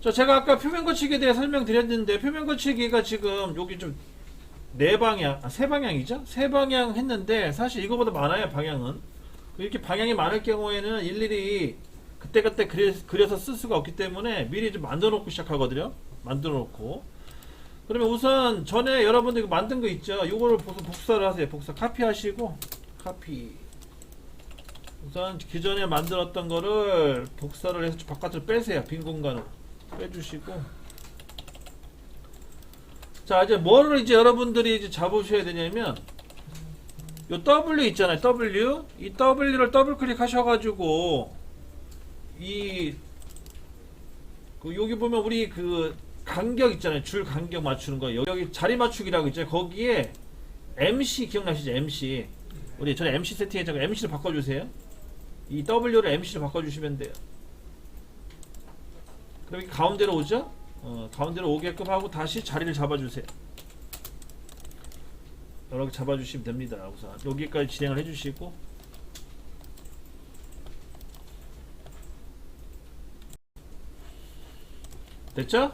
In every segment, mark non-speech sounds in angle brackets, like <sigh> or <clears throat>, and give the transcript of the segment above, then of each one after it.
자, 제가 아까 표면 거치기에 대해 설명드렸는데 표면 거치기가 지금 여기 좀 네 방향, 아, 세 방향이죠? 세 방향 했는데 사실 이거보다 많아요 방향은. 이렇게 방향이 많을 경우에는 일일이 그때그때 그려, 그려서 쓸 수가 없기 때문에 미리 좀 만들어 놓고 시작하거든요. 만들어 놓고. 그러면 우선 전에 여러분들 이거 만든 거 있죠? 요거를 복- 복사를 하세요. 복사 카피하시고 카피. 우선 기존에 만들었던 거를 복사를 해서 바깥으로 빼세요. 빈 공간으로 빼주시고. 자 이제 뭐를 이제 여러분들이 이제 잡으셔야 되냐면 요 W 있잖아요. W 이 W를 더블 클릭하셔가지고 이 그 여기 보면 우리 그 간격 있잖아요. 줄 간격 맞추는 거 여기 자리 맞추기라고 있죠. 거기에 MC 기억나시죠? MC 우리 전에 MC 세팅했잖아요. MC를 바꿔주세요. 이 W를 MC로 바꿔주시면 돼요. 그럼 가운데로 오죠? 어, 가운데로 오게끔 하고 다시 자리를 잡아주세요. 이렇게 잡아주시면 됩니다. 우선 여기까지 진행을 해주시고 됐죠?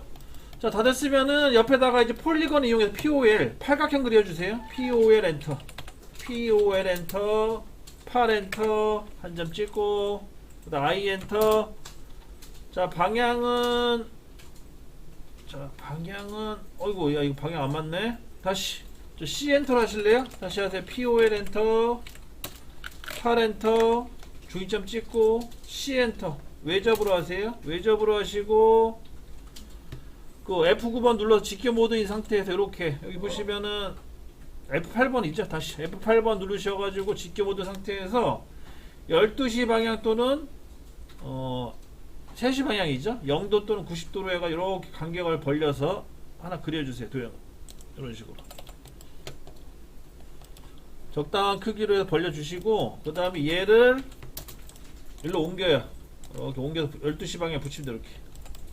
자, 다 됐으면은 옆에다가 이제 폴리건 이용해서 POL 팔각형 그려주세요. POL 엔터. POL 엔터. 8 엔터. 한 점 찍고. 그다음 I 엔터. 자, 방향은 자, 방향은 어이구, 야 이거 방향 안 맞네. 다시 저 C 엔터 하실래요? 다시 하세요. POL 엔터. 8 엔터. 중위점 찍고 C 엔터. 외접으로 하세요. 외접으로 하시고 그 F9번 눌러서 직겨 모드인 상태에서 이렇게 여기 보시면은 F8번 있죠 다시 F8번 누르셔가지고 직겨 모드 상태에서 12시 방향 또는 어 3시 방향이죠? 0도 또는 90도로 해가 이렇게 간격을 벌려서 하나 그려주세요 도형 이런 식으로. 적당한 크기로 해서 벌려주시고 그 다음에 얘를 일로 옮겨요. 이렇게 옮겨서 12시 방향 붙이면 이렇게.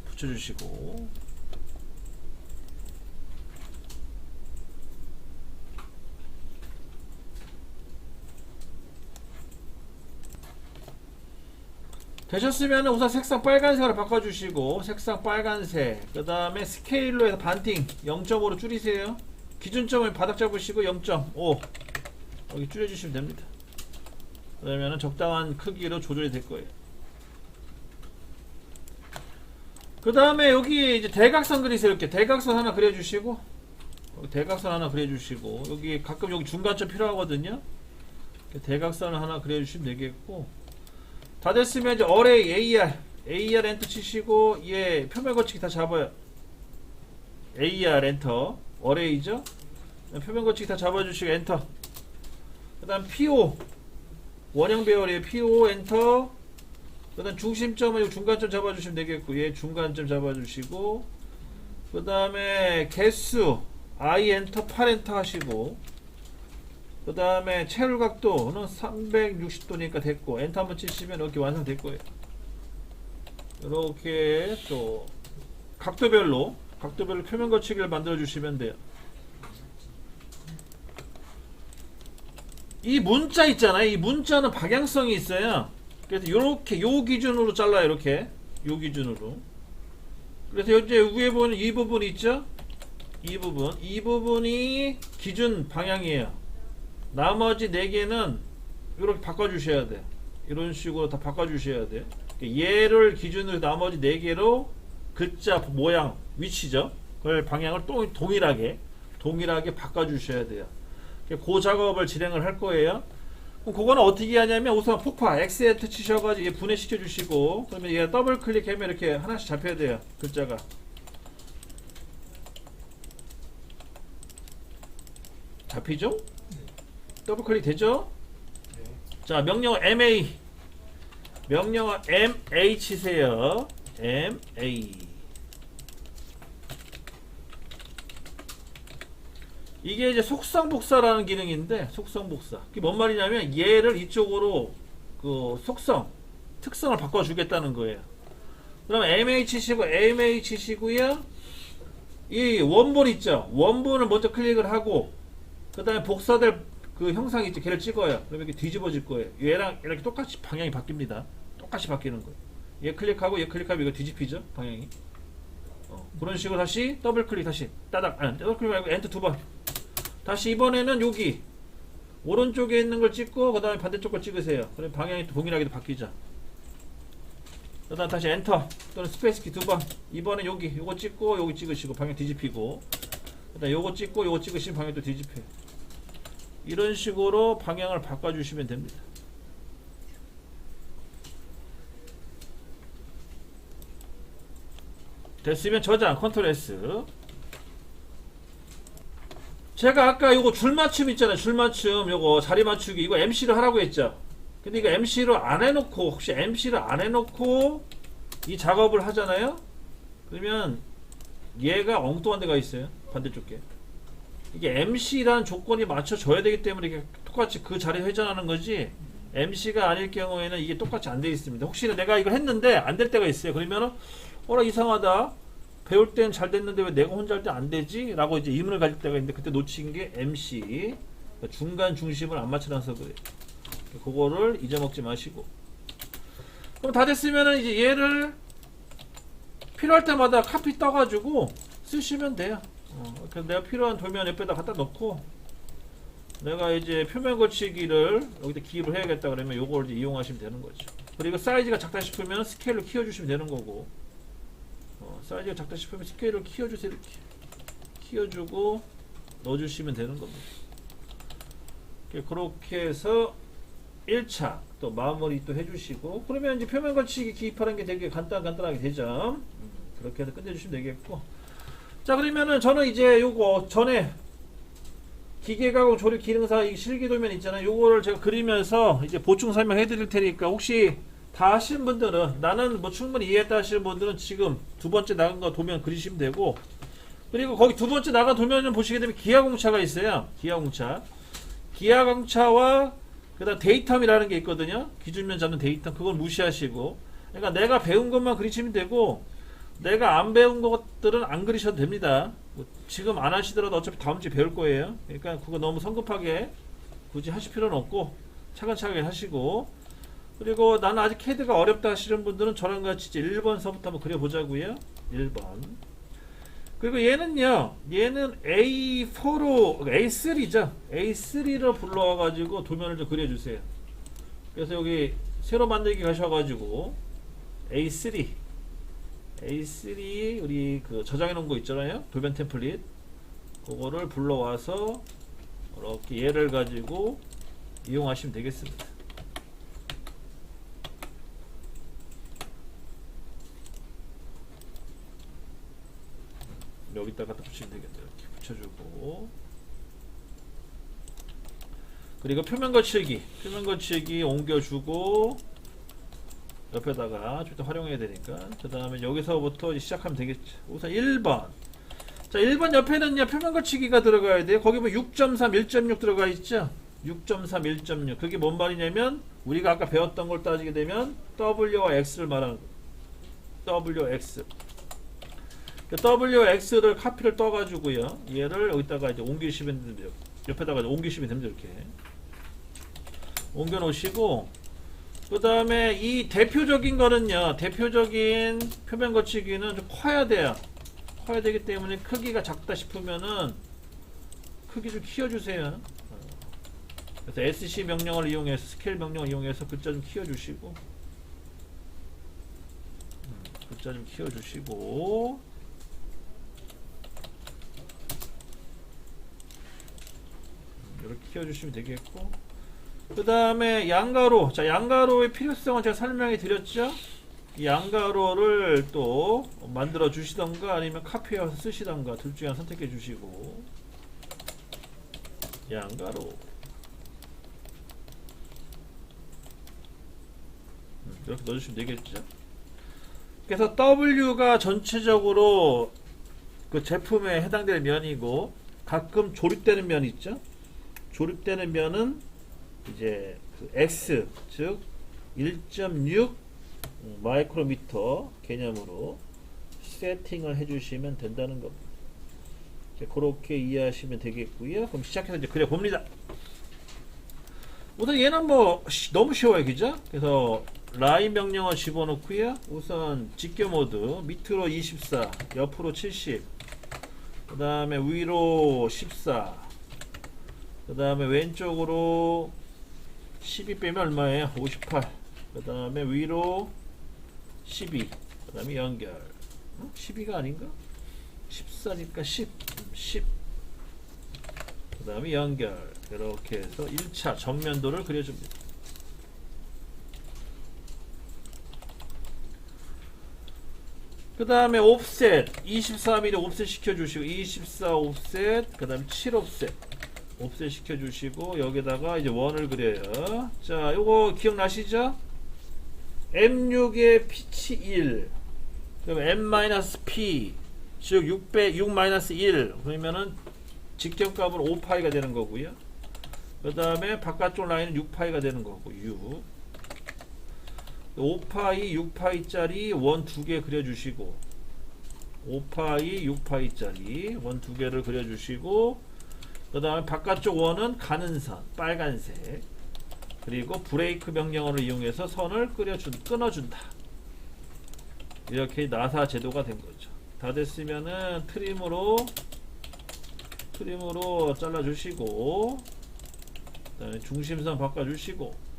붙여주시고 되셨으면 우선 색상 빨간색으로 바꿔주시고 색상 빨간색 그 다음에 스케일로 해서 반팅 0.5로 줄이세요. 기준점을 바닥 잡으시고 0.5 여기 줄여주시면 됩니다. 그러면 적당한 크기로 조절이 될 거예요. 그 다음에 여기 이제 대각선 그리세요. 이렇게 대각선 하나 그려주시고 대각선 하나 그려주시고 여기 가끔 여기 중간점 필요하거든요. 대각선을 하나 그려주시면 되겠고 다 됐으면 이제 어레이 AR AR 엔터 치시고 얘 표면 거치기 다 잡아요. AR 엔터. 어레이죠? 표면 거치기 다 잡아주시고 엔터. 그 다음 PO 원형 배열이에요. PO 엔터. 그 다음 중심점은 요 중간점 잡아주시면 되겠고 얘 중간점 잡아주시고. 그 다음에 개수. I 엔터 8 엔터 하시고 그 다음에 채울 각도는 360도니까 됐고 엔터 한번 치시면 이렇게 완성될 거예요. 이렇게 또 각도별로 각도별로 표면 거치기를 만들어 주시면 돼요. 이 문자 있잖아요. 이 문자는 방향성이 있어요. 그래서 이렇게 요 기준으로 잘라요 이렇게. 요 기준으로. 그래서 이제 위에 보는 이 부분 있죠? 이 부분. 이 부분이 기준 방향이에요 나머지 네 개는 이렇게 바꿔주셔야 돼. 이런 식으로 다 바꿔주셔야 돼. 얘를 기준으로 나머지 네 개로 글자 모양 위치죠. 그걸 방향을 또 동일하게 동일하게 바꿔주셔야 돼요. 그 작업을 진행을 할 거예요. 그럼 그거는 어떻게 하냐면 우선 폭파 X엔터 치셔가지고 얘 분해시켜 주시고 그러면 얘 더블 클릭하면 이렇게 하나씩 잡혀야 돼요. 글자가. 잡히죠? 더블 클릭 되죠? 자, 명령어 MA. 명령어 MA 치세요. MA. 이게 이제 속성 복사라는 기능인데 속성 복사. 그게 뭔 말이냐면 얘를 이쪽으로 그 속성 특성을 바꿔 주겠다는 거예요. 그럼 MA 치시고 MA 치시고요. 이 원본 있죠. 원본을 먼저 클릭을 하고 그 다음에 복사될 그 형상이 있죠. 걔를 찍어요. 그러면 이렇게 뒤집어질 거예요. 얘랑 이렇게 똑같이 방향이 바뀝니다. 똑같이 바뀌는 거예요. 얘 클릭하고 얘 클릭하면 이거 뒤집히죠. 방향이. 어, 그런 식으로 다시 더블 클릭 다시 따닥 아니 더블 클릭 말고 엔터 두 번. 다시 이번에는 여기 오른쪽에 있는 걸 찍고 그 다음에 반대쪽 걸 찍으세요. 그럼 방향이 또 동일하게 바뀌죠. 그 다음 다시 엔터 또는 스페이스 키 두 번. 이번에 여기 요거 찍고 여기 찍으시고 방향 뒤집히고 그 다음 요거 찍고 요거 찍으시면 방향 또 뒤집혀요. 이런 식으로 방향을 바꿔주시면 됩니다. 됐으면 저장 컨트롤 S. 제가 아까 요거 줄 맞춤 있잖아요. 줄 맞춤 요거 자리 맞추기 이거 MC를 하라고 했죠. 근데 이거 MC를 안 해놓고 혹시 MC를 안 해놓고 이 작업을 하잖아요? 그러면 얘가 엉뚱한 데가 있어요. 반대쪽에 이게 MC란 조건이 맞춰져야 되기 때문에 이게 똑같이 그 자리에 회전하는 거지 MC가 아닐 경우에는 이게 똑같이 안 돼 있습니다. 혹시나 내가 이걸 했는데 안 될 때가 있어요. 그러면은 어라 이상하다. 배울 땐 잘 됐는데 왜 내가 혼자 할 때 안 되지? 라고 이제 의문을 가질 때가 있는데 그때 놓친 게 MC 그러니까 중간 중심을 안 맞춰놔서 그래요. 그거를 잊어먹지 마시고. 그럼 다 됐으면은 이제 얘를 필요할 때마다 카피 떠가지고 쓰시면 돼요 어, 그래서 내가 필요한 도면 옆에다 갖다 놓고 내가 이제 표면 거치기를 여기다 기입을 해야겠다 그러면 요걸 이제 이용하시면 되는 거죠. 그리고 사이즈가 작다 싶으면 스케일로 키워주시면 되는 거고. 어, 사이즈가 작다 싶으면 스케일을 키워주세요. 이렇게. 키워주고 넣어주시면 되는 겁니다. 그렇게 해서 1차 또 마무리 또 해주시고. 그러면 이제 표면 거치기 기입하는 게 되게 간단 간단하게 되죠. 음, 그렇게 해서 끝내주시면 되겠고 자 그러면은 저는 이제 요거 전에 기계가공 조립 기능사 이 실기도면 있잖아요. 요거를 제가 그리면서 이제 보충 설명해 드릴 테니까 혹시 다 하신 분들은 나는 뭐 충분히 이해했다 하시는 분들은 지금 두 번째 나간 거 도면 그리시면 되고 그리고 거기 두 번째 나간 도면을 보시게 되면 기아공차가 있어요. 기아공차. 기아공차와 그 다음 데이텀이라는 게 있거든요. 기준면 잡는 데이텀. 그걸 무시하시고. 그러니까 내가 배운 것만 그리시면 되고 내가 안 배운 것들은 안 그리셔도 됩니다. 뭐 지금 안 하시더라도 어차피 다음 주에 배울 거예요. 그러니까 그거 너무 성급하게 굳이 하실 필요는 없고 차근차근 하시고. 그리고 나는 아직 캐드가 어렵다 하시는 분들은 저랑 같이 이제 1번서부터 한번 그려보자고요. 1번 그리고 얘는요. 얘는 A4로 A3죠. A3로 불러와가지고 도면을 좀 그려주세요. 그래서 여기 새로 만들기 가셔가지고 A3 A3 우리 그 저장해 놓은 거 있잖아요. 도면 템플릿. 그거를 불러와서 이렇게 얘를 가지고 이용하시면 되겠습니다. 여기다 갖다 붙이면 되겠네 이렇게 붙여주고. 그리고 표면 거치기. 표면 거치기 옮겨주고 옆에다가 좀더 활용해야 되니까. 그 다음에 여기서부터 시작하면 되겠죠. 우선 1번. 자 1번 옆에는요 표면 거치기가 들어가야 돼요. 거기 뭐6.3 1.6 들어가 있죠? 6.3 1.6 그게 뭔 말이냐면 우리가 아까 배웠던 걸 따지게 되면 W와 X를 말하는 거예요. WX 그 WX를 카피를 떠가지고요. 얘를 여기다가 이제 옮기시면 됩니다. 옆에다가 옮기시면 됩니다. 이렇게. 옮겨 놓으시고 그 다음에 이 대표적인 거는요. 대표적인 표면 거치기는 좀 커야 돼요. 커야 되기 때문에 크기가 작다 싶으면은 크기 좀 키워주세요. 어. 그래서 SC 명령을 이용해서 스케일 명령을 이용해서 글자 좀 키워주시고 음, 글자 좀 키워주시고 이렇게 키워주시면 되겠고 그 다음에 양가로. 자 양가로의 필요성은 제가 설명해 드렸죠? 이 양가로를 또 만들어 주시던가 아니면 카피해서 쓰시던가 둘 중에 선택해 주시고. 양가로. 음, 이렇게 넣어주시면 되겠죠? 그래서 W가 전체적으로 그 제품에 해당되는 면이고 가끔 조립되는 면이 있죠? 조립되는 면은 이제 그 X 즉 1.6 마이크로미터 개념으로 세팅을 해주시면 된다는 겁니다. 그렇게 이해하시면 되겠고요. 그럼 시작해서 이제 그려 봅니다. 우선 얘는 뭐 쉬- 너무 쉬워요, 그죠? 그래서 라인 명령어 집어넣고요. 우선 직교 모드 밑으로 24, 옆으로 70, 그 다음에 위로 14, 그 다음에 왼쪽으로 12 빼면 얼마예요? 58. 그 다음에 위로 12. 그 다음에 연결. 어? 12가 아닌가? 14니까 10. 10. 그 다음에 연결. 이렇게 해서 1차 정면도를 그려줍니다. 그 다음에 옵셋 24mm 옵셋 시켜주시고 24 옵셋 그 다음에 7 옵셋 옵셋 시켜주시고 여기다가 이제 원을 그려요. 자 요거 기억나시죠? M6의 피치 1 그럼 M-P 즉 6배 6-1 그러면은 직경값은 5파이가 되는 거고요. 그 다음에 바깥쪽 라인은 6파이가 되는 거고 6 5파이, 6파이짜리 원 두 개 그려주시고 5파이, 6파이짜리 원 두 개를 그려주시고 그 다음에 바깥쪽 원은 가는 선 빨간색 그리고 브레이크 명령어를 이용해서 선을 끓여준, 끊어준다 이렇게 나사 제도가 된 거죠 다 됐으면은 트림으로 트림으로 잘라주시고 그 다음에 중심선 바꿔주시고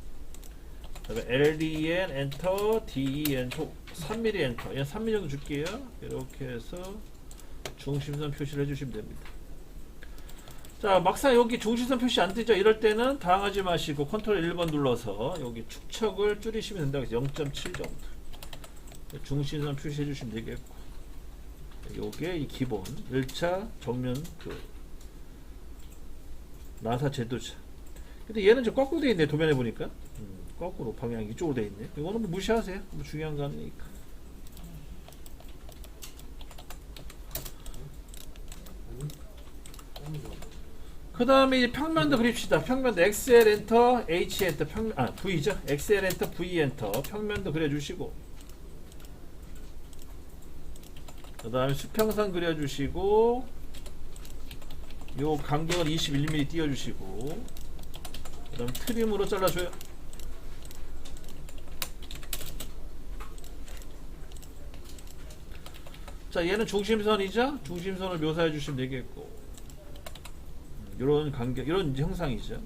그다음에 LDN 엔터, DEN 3mm 엔터. 얘 3mm 정도 줄게요. 이렇게 해서 중심선 표시를 해주시면 됩니다. 자, 막상 여기 중심선 표시 안 뜨죠? 이럴 때는 당하지 마시고 컨트롤 1번 눌러서 여기 축척을 줄이시면 된다. 그래서 0.7 정도. 중심선 표시해 주시면 되겠고. 요게 이 기본 1차 정면 그 나사 제도차. 근데 얘는 좀 거꾸로 되어 있네. 도면에 보니까. 음. 거꾸로 방향이 이쪽으로 돼 있네. 이거는 뭐 무시하세요. 뭐 중요한 거 아니니까. 그 다음에 이제 평면도 그립시다. 평면도 XL 엔터, H 엔터, 평면, 아, V죠. XL 엔터, V 엔터. 평면도 그려주시고. 그 다음에 수평선 그려주시고. 요 간격은 21mm 띄워주시고. 그 다음 트림으로 잘라줘요. 자 얘는 중심선이죠 중심선을 묘사해 주시면 되겠고 이런 간격 이런 형상이죠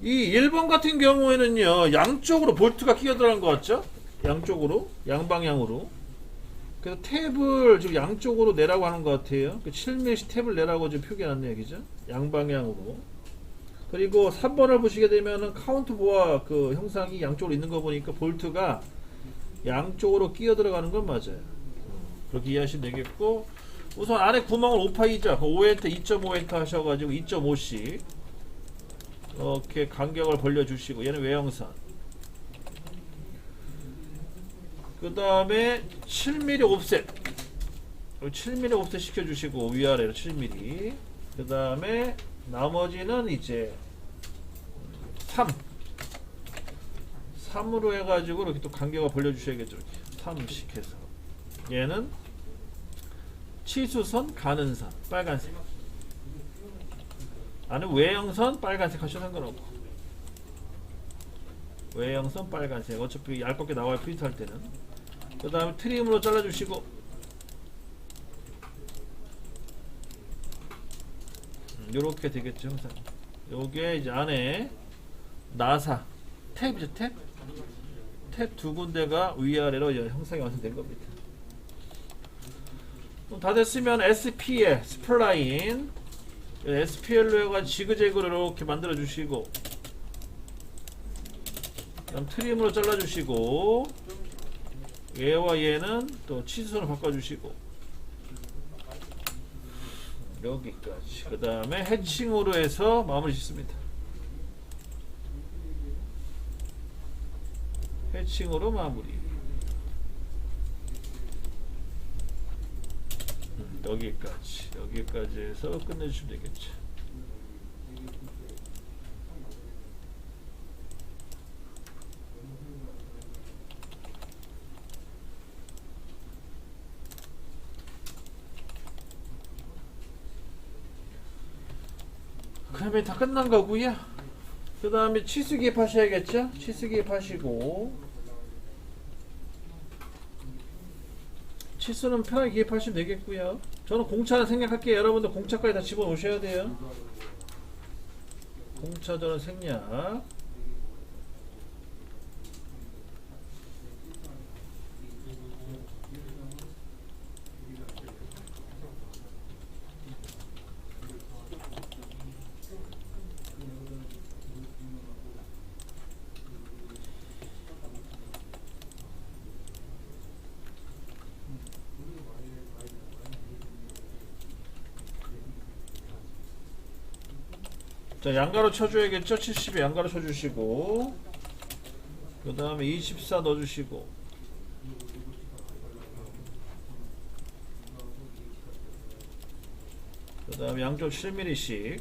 이 1번 같은 경우에는요 양쪽으로 볼트가 끼어 들어간 것 같죠 양쪽으로 양방향으로 그래서 탭을 지금 양쪽으로 내라고 하는 것 같아요. 그 7mm 탭을 내라고 지금 표기해놨네요. 그죠? 양방향으로. 그리고 3번을 보시게 되면은 카운트 보아 그 형상이 양쪽으로 있는 거 보니까 볼트가 양쪽으로 끼어 들어가는 건 맞아요. 그렇게 이해하시면 되겠고 우선 안에 구멍을 5파이죠. 5엔터, 2.5엔터 하셔가지고 2.5씩 이렇게 간격을 벌려주시고 얘는 외형선 그 다음에 7mm 옵셋 7mm 옵셋 시켜주시고 위아래로 7mm 그 다음에 나머지는 이제 3 3으로 해가지고 이렇게 또 간격을 벌려주셔야겠죠. 이렇게 3씩 해서. 얘는 치수선 가는 선 빨간색. 안에 외형선 빨간색 하셔도 상관없고. 외형선 빨간색. 어차피 얇게 나와야 프린트 할 때는. 그 다음에 트림으로 잘라주시고. 이렇게 음, 되겠죠 항상. 요게 이제 안에 나사 탭이죠 탭? 탭 두 군데가 위아래로 형상이 완성된 겁니다. 다 됐으면 SPL 스플라인 SPL로 해가지고 지그재그로 이렇게 만들어 주시고 그다음 트림으로 잘라 주시고 얘와 얘는 또 치수선을 바꿔 주시고 여기까지. 그 다음에 해칭으로 해서 마무리 짓습니다 매칭으로 마무리. 음, 여기까지. 여기까지 해서 끝내주면 되겠죠. 그 다음에 다 끝난 거고요. 그 다음에 치수기입 하셔야겠죠? 치수기입 하시고. 치수는 편하게 기입하시면 되겠고요. 저는 공차는 생략할게요. 여러분들 공차까지 다 집어넣으셔야 돼요. 공차 저는 생략. 자 양가로 쳐줘야겠죠? 70에 양가로 쳐주시고. 그 다음에 24 넣어주시고. 그 다음에 양쪽 7mm씩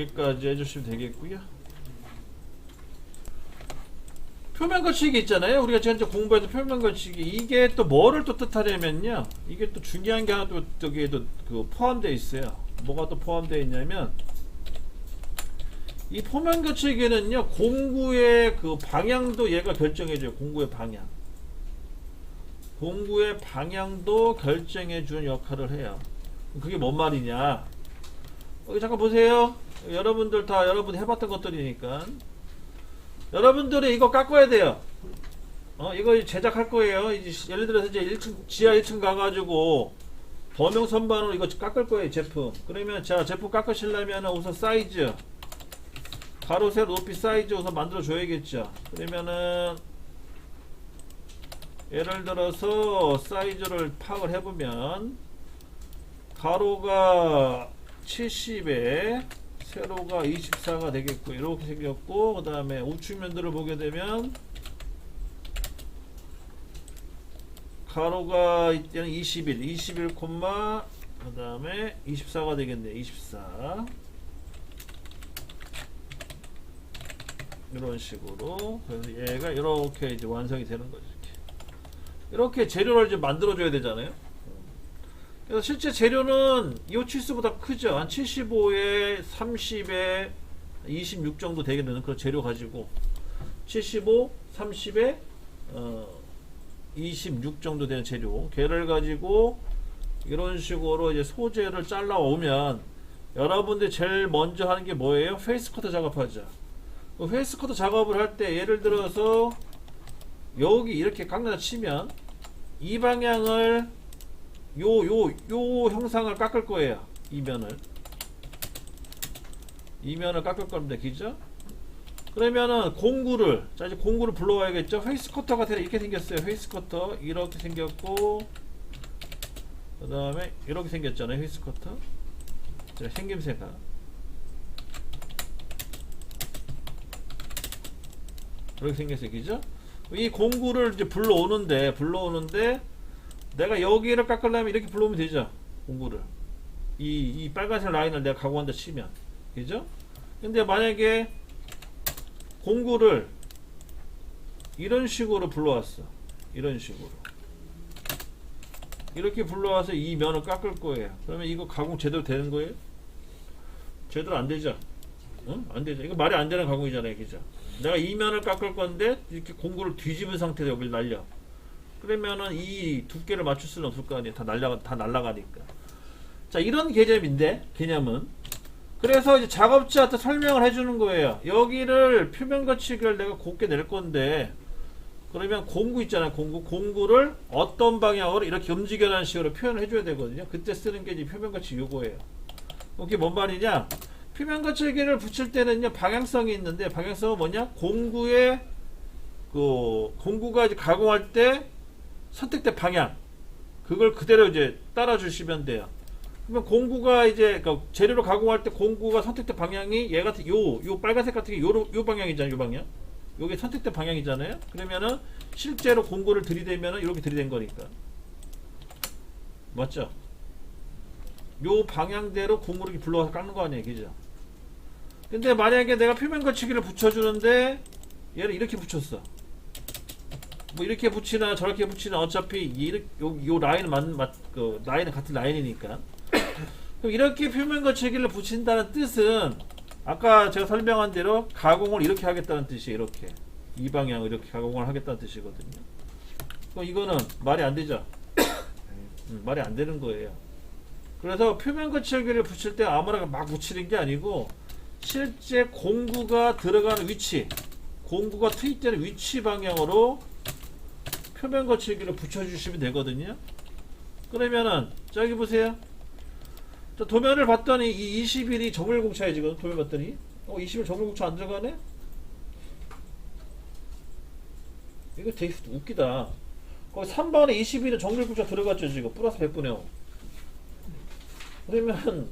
여기까지 해주시면 되겠고요. 표면 거치기 있잖아요. 우리가 지금 공부해도 표면 거치기 이게 또 뭐를 또 뜻하냐면요. 이게 또 중요한 게 하나 또 저기에도 그 포함되어 있어요. 뭐가 또 포함되어 있냐면 이 표면 거치기는요 공구의 그 방향도 얘가 결정해줘요. 공구의 방향. 공구의 방향도 결정해주는 역할을 해요. 그게 뭔 말이냐? 여기 잠깐 보세요. 여러분들 다 여러분이 해봤던 것들이니까 여러분들이 이거 깎아야 돼요. 어 이거 제작할 거예요. 이제 예를 들어서 이제 1층 지하 1층 가가지고 범용 선반으로 이거 깎을 거예요 제품. 그러면 자 제품 깎으시려면 우선 사이즈 가로 세로 높이 사이즈 우선 만들어 줘야겠죠. 그러면은 예를 들어서 사이즈를 파악을 해보면 가로가 70에 세로가 24가 되겠고 이렇게 생겼고 그 다음에 우측면들을 보게 되면 가로가 이때는 21 21 콤마 그 다음에 24가 되겠네 24 이런 식으로. 그래서 얘가 이렇게 이제 완성이 되는 거죠 이렇게 재료를 이제 만들어 줘야 되잖아요 그래서 실제 재료는 이 치수보다 크죠. 한 75에 30에 26 정도 되게 되는 그런 재료 가지고 75, 30에 어, 26 정도 되는 재료 걔를 가지고 이런 식으로 이제 소재를 잘라 오면 여러분들 제일 먼저 하는 게 뭐예요? 페이스 커터 작업하죠. 그 페이스 커터 작업을 할 때 예를 들어서 여기 이렇게 깎는다 치면 이 방향을 요 요 요 형상을 깎을 거예요. 이 면을 이 면을 깎을 겁니다. 기죠? 그러면은 공구를 자 이제 공구를 불러와야겠죠. 페이스 커터가 되게 이렇게 생겼어요. 페이스 커터 이렇게 생겼고 그 다음에 이렇게 생겼잖아요. 페이스 커터 자 생김새가 이렇게 생겼어요. 기죠? 이 공구를 이제 불러오는데 불러오는데 내가 여기를 깎으려면 이렇게 불러오면 되죠. 공구를. 이, 이 빨간색 라인을 내가 가공한다 치면. 그죠? 근데 만약에 공구를 이런 식으로 불러왔어. 이런 식으로. 이렇게 불러와서 이 면을 깎을 거예요. 그러면 이거 가공 제대로 되는 거예요? 제대로 안 되죠? 응? 안 되죠. 이거 말이 안 되는 가공이잖아요. 그죠? 내가 이 면을 깎을 건데 이렇게 공구를 뒤집은 상태로 여기를 날려. 그러면은 이 두께를 맞출 수는 없을 거 아니에요. 다 날라가 다 날라가니까. 자 이런 개념인데 개념은 그래서 이제 작업자한테 설명을 해주는 거예요. 여기를 표면 거치기를 내가 곱게 낼 건데 그러면 공구 있잖아요. 공구 공구를 어떤 방향으로 이렇게 움직여라는 식으로 표현을 해줘야 되거든요. 그때 쓰는 게 이제 표면 거치기 요거예요. 그게 뭔 말이냐? 표면 거치기를 붙일 때는요 방향성이 있는데 방향성은 뭐냐? 공구의 그 공구가 가공할 때 선택된 방향 그걸 그대로 이제 따라 주시면 돼요. 그러면 공구가 이제 그러니까 재료로 가공할 때 공구가 선택된 방향이 얘 같은 요 요 빨간색 같은 게요요 방향이잖아요. 요 방향. 요게 선택된 방향이잖아요. 그러면은 실제로 공구를 들이대면은 이렇게 들이댄 거니까. 맞죠? 요 방향대로 공으로 이렇게 불러와서 깎는 거 아니에요, 그죠? 근데 만약에 내가 표면 거치기를 붙여주는데 얘를 이렇게 붙였어. 뭐 이렇게 붙이나 저렇게 붙이나 어차피 이 요, 요 라인은 맞, 맞, 그 라인은 같은 라인이니까. <clears throat> 그럼 이렇게 표면 거치기를 붙인다는 뜻은 아까 제가 설명한 대로 가공을 이렇게 하겠다는 뜻이에요. 이렇게 이 방향 이렇게 가공을 하겠다는 뜻이거든요. 그럼 이거는 말이 안 되죠. <coughs> 음, 말이 안 되는 거예요. 그래서 표면 거치기를 붙일 때 아무나 막 붙이는 게 아니고 실제 공구가 들어가는 위치, 공구가 투입되는 위치 방향으로 표면 거치기를 붙여주시면 되거든요. 그러면은 저기 보세요. 저 도면을 봤더니 이 20일이 정밀공차에 지금 도면 봤더니 어 20일 정밀공차 안 들어가네? 이거 되게 웃기다. 거기 3번에 21은 정밀공차 들어갔죠 지금 플러스 100분의 5. 그러면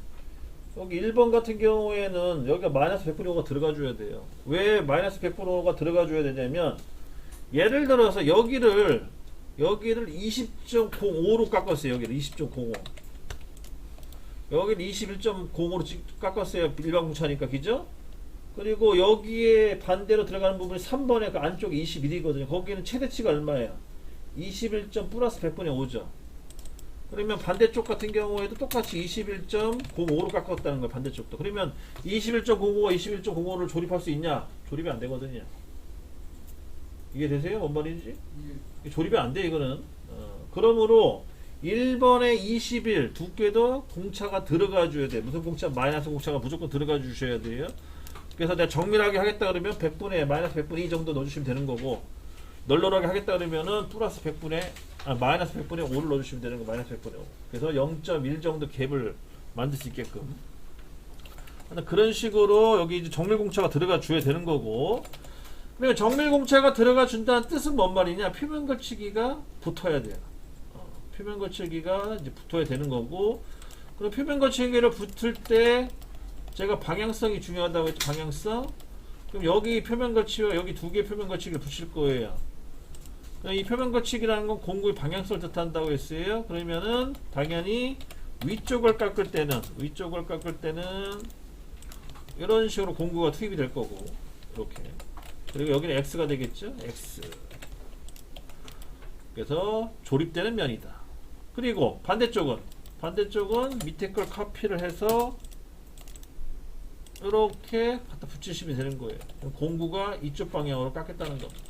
여기 1번 같은 경우에는 여기가 마이너스 100분의 5가 들어가 줘야 돼요. 왜 마이너스 100분의 5가 들어가 줘야 되냐면 예를 들어서 여기를 여기를 20.05로 깎았어요. 여기를 20.05. 여기를 21.05로 깎았어요. 일반 공차니까 그죠? 그리고 여기에 반대로 들어가는 부분이 3번에 그 안쪽에 21이거든요. 거기는 최대치가 얼마예요? 21. 플러스 100분의 5죠. 그러면 반대쪽 같은 경우에도 똑같이 21.05로 깎았다는 거예요. 반대쪽도. 그러면 21.05가 21.05를 조립할 수 있냐? 조립이 안 되거든요. 이게 되세요? 뭔 말인지? 이게 조립이 안 돼, 이거는. 어, 그러므로 1번에 21 두께도 공차가 들어가 줘야 돼. 무슨 공차? 마이너스 공차가 무조건 들어가 주셔야 돼요. 그래서 내가 정밀하게 하겠다 그러면 100분의 마이너스 100분의 2 정도 넣어주시면 되는 거고 널널하게 하겠다 그러면은 플러스 100분의 아 마이너스 100분의 5를 넣어주시면 되는 거 마이너스 100분의 5 그래서 0.1 정도 갭을 만들 수 있게끔 하여튼 그런 식으로 여기 이제 정밀 공차가 들어가 줘야 되는 거고 그러니까 정밀공차가 들어가 준다는 뜻은 뭔 말이냐? 표면 거치기가 붙어야 돼요. 어, 표면 거치기가 이제 붙어야 되는 거고 그럼 표면 거치기를 붙을 때 제가 방향성이 중요하다고 했죠 방향성? 그럼 여기 표면 거치와 여기 두 개의 표면 거치기를 붙일 거예요. 이 표면 거치기라는 건 공구의 방향성을 뜻한다고 했어요. 그러면은 당연히 위쪽을 깎을 때는 위쪽을 깎을 때는 이런 식으로 공구가 투입이 될 거고 이렇게 그리고 여기는 x가 되겠죠 x 그래서 조립되는 면이다 그리고 반대쪽은 반대쪽은 밑에 걸 카피를 해서 이렇게 갖다 붙이시면 되는 거예요. 공구가 이쪽 방향으로 깎겠다는 겁니다.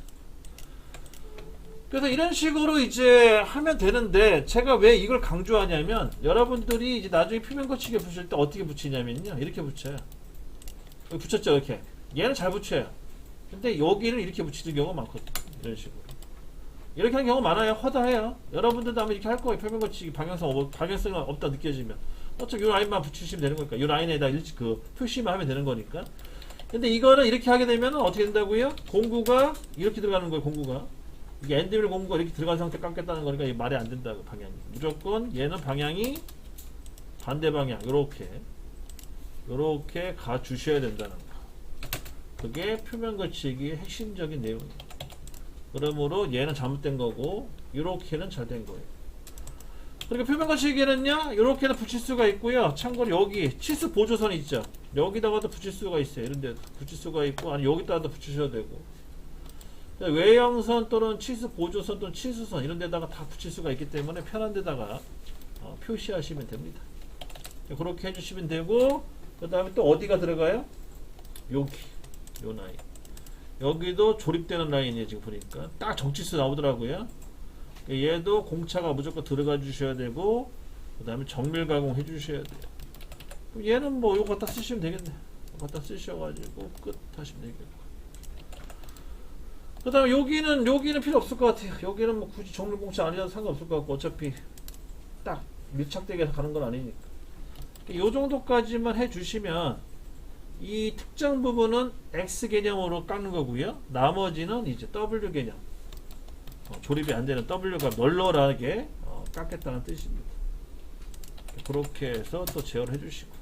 그래서 이런 식으로 이제 하면 되는데 제가 왜 이걸 강조하냐면 여러분들이 이제 나중에 표면 거치기 붙일 때 어떻게 붙이냐면요. 이렇게 붙여요. 붙였죠, 이렇게. 얘는 잘 붙여요. 근데 여기는 이렇게 붙이는 경우가 많거든요. 이런 식으로. 이렇게 하는 경우가 많아요. 허다해요. 여러분들도 아마 이렇게 할 거예요. 표면 거치기 방향성, 없- 방향성이 없다 느껴지면. 어차피 이 라인만 붙이시면 되는 거니까 이 라인에다 일찍 그 표시만 하면 되는 거니까 근데 이거는 이렇게 하게 되면 어떻게 된다고요? 공구가 이렇게 들어가는 거예요 공구가 이게 엔드밀 공구가 이렇게 들어간 상태 깎겠다는 거니까 이게 말이 안 된다고 방향이 무조건 얘는 방향이 반대 방향 요렇게 요렇게 가 주셔야 된다는 거 그게 표면 거치기의 핵심적인 내용이에요. 그러므로 얘는 잘못된 거고 요렇게는 잘 된 거예요. 그리고 표면 거치기는요 이렇게도 붙일 수가 있고요. 참고로 여기 치수 보조선 있죠. 여기다가도 붙일 수가 있어요. 이런 데 붙일 수가 있고 아니 여기다가도 붙이셔도 되고. 외형선 또는 치수 보조선 또는 치수선 이런 데다가 다 붙일 수가 있기 때문에 편한 데다가 어, 표시하시면 됩니다. 그렇게 해주시면 되고 그 다음에 또 어디가 들어가요? 여기 요 라인. 여기도 조립되는 라인이에요 지금 보니까. 딱 정치수 나오더라고요. 얘도 공차가 무조건 들어가 주셔야 되고 그 다음에 정밀 가공 해 주셔야 돼요. 얘는 뭐 요거 갖다 쓰시면 되겠네. 갖다 쓰셔가지고 끝 하시면 되겠고. 그 다음에 여기는 여기는 필요 없을 것 같아요. 여기는 뭐 굳이 정밀 공차 아니라도 상관없을 것 같고 어차피 딱 밀착되게 가는 건 아니니까. 요 정도까지만 해 주시면 이 특정 부분은 X 개념으로 깎는 거고요. 나머지는 이제 W 개념. 어, 조립이 안 되는 W가 널널하게 어, 깎겠다는 뜻입니다. 그렇게 해서 또 제어를 해주시고